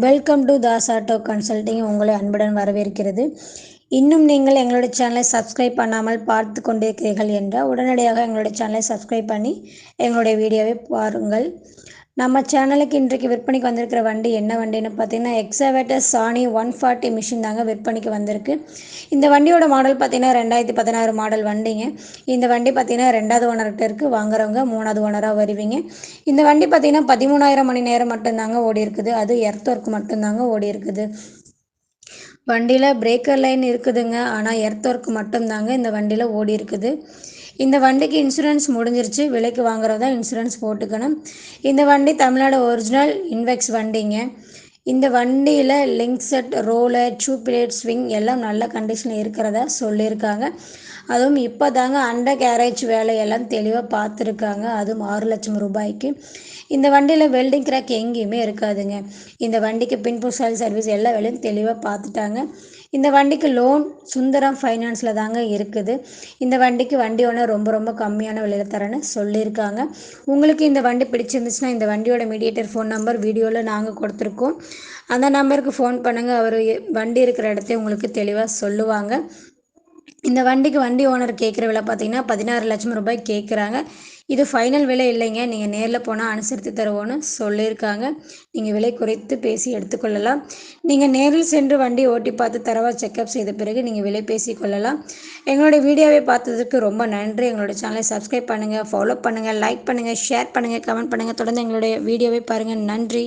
Welcome to Das auto consulting உங்களை அன்புடன் வரவேற்கிறது. இன்னும் நீங்கள் எங்களுடைய சேனலை சப்ஸ்கிரைப் பண்ணாமல் பார்த்து கொண்டிருக்கிறீர்கள் என்றால் உடனடியாக எங்களுடைய சேனலை சப்ஸ்கிரைப் பண்ணி எங்களுடைய வீடியோவை பாருங்கள். நம்ம சேனலுக்கு இன்றைக்கு விற்பனைக்கு வந்திருக்கிற வண்டி என்ன வண்டின்னு பார்த்தீங்கன்னா எக்ஸவேட்டர் சாணி ஒன் ஃபார்ட்டி மிஷின் தாங்க விற்பனைக்கு வந்திருக்கு. இந்த வண்டியோட மாடல் பார்த்தீங்கன்னா ரெண்டாயிரத்தி பதினாறு மாடல் வண்டிங்க. இந்த வண்டி பார்த்தீங்கன்னா ரெண்டாவது ஓனர்கிட்ட இருக்குது வாங்குறவங்க மூணாவது ஓனராக வருவீங்க. இந்த வண்டி பார்த்தீங்கன்னா பதிமூணாயிரம் மணி நேரம் மட்டும்தாங்க ஓடி இருக்குது அது எர்த் ஒர்க் மட்டும்தாங்க ஓடி இருக்குது வண்டியில் பிரேக்கர் லைன் இருக்குதுங்க. ஆனால் எர்த் ஒர்க் மட்டும்தாங்க இந்த வண்டியில் ஓடி இருக்குது. இந்த வண்டிக்கு இன்சூரன்ஸ் முடிஞ்சிருச்சு. விலைக்கு வாங்குறதா இன்சூரன்ஸ் போட்டுக்கணும். இந்த வண்டி தமிழ்நாடு ஒரிஜினல் இன்வெக்ஸ் வண்டிங்க. இந்த வண்டியில் link set roller tubelight swing எல்லாம் நல்ல கண்டிஷனில் இருக்கிறதா சொல்லியிருக்காங்க. அதுவும் இப்போ தாங்க அண்டர் கேரேஜ் வேலையெல்லாம் தெளிவாக பார்த்துருக்காங்க. அதுவும் ஆறு லட்சம் ரூபாய்க்கு. இந்த வண்டியில் வெல்டிங் கிராக் எங்கேயுமே இருக்காதுங்க. இந்த வண்டிக்கு பின்புசால் சர்வீஸ் எல்லா வேலையும் தெளிவாக பார்த்துட்டாங்க. இந்த வண்டிக்கு லோன் சுந்தரம் ஃபைனான்ஸில் தாங்க இருக்குது. இந்த வண்டிக்கு வண்டி ஒன்று ரொம்ப ரொம்ப கம்மியான விலையில் தரேன்னு சொல்லியிருக்காங்க. உங்களுக்கு இந்த வண்டி பிடிச்சிருந்துச்சுன்னா இந்த வண்டியோட மீடியேட்டர் ஃபோன் நம்பர் வீடியோவில் நாங்கள் கொடுத்துருக்கோம். அந்த நம்பருக்கு ஃபோன் பண்ணுங்கள் அவர் வண்டி இருக்கிற இடத்தையும் உங்களுக்கு தெளிவாக சொல்லுவாங்க. இந்த வண்டிக்கு வண்டி ஓனர் கேட்குற விலை பார்த்தீங்கன்னா பதினாறு லட்சம் ரூபாய் கேட்குறாங்க. இது ஃபைனல் விலை இல்லைங்க. நீங்கள் நேரில் போனால் அனுசரித்து தருவோன்னு சொல்லியிருக்காங்க. நீங்கள் விலை குறைத்து பேசி எடுத்துக்கொள்ளலாம். நீங்கள் நேரில் சென்று வண்டி ஓட்டி பார்த்து தரவா செக்அப் செய்த பிறகு நீங்கள் விலை பேசி கொள்ளலாம். எங்களுடைய வீடியோவை பார்த்ததுக்கு ரொம்ப நன்றி. எங்களுடைய சேனலை சப்ஸ்கிரைப் பண்ணுங்கள் ஃபாலோ பண்ணுங்கள் லைக் பண்ணுங்கள் ஷேர் பண்ணுங்கள் கமெண்ட் பண்ணுங்கள் தொடர்ந்து எங்களுடைய வீடியோவை பாருங்கள் நன்றி.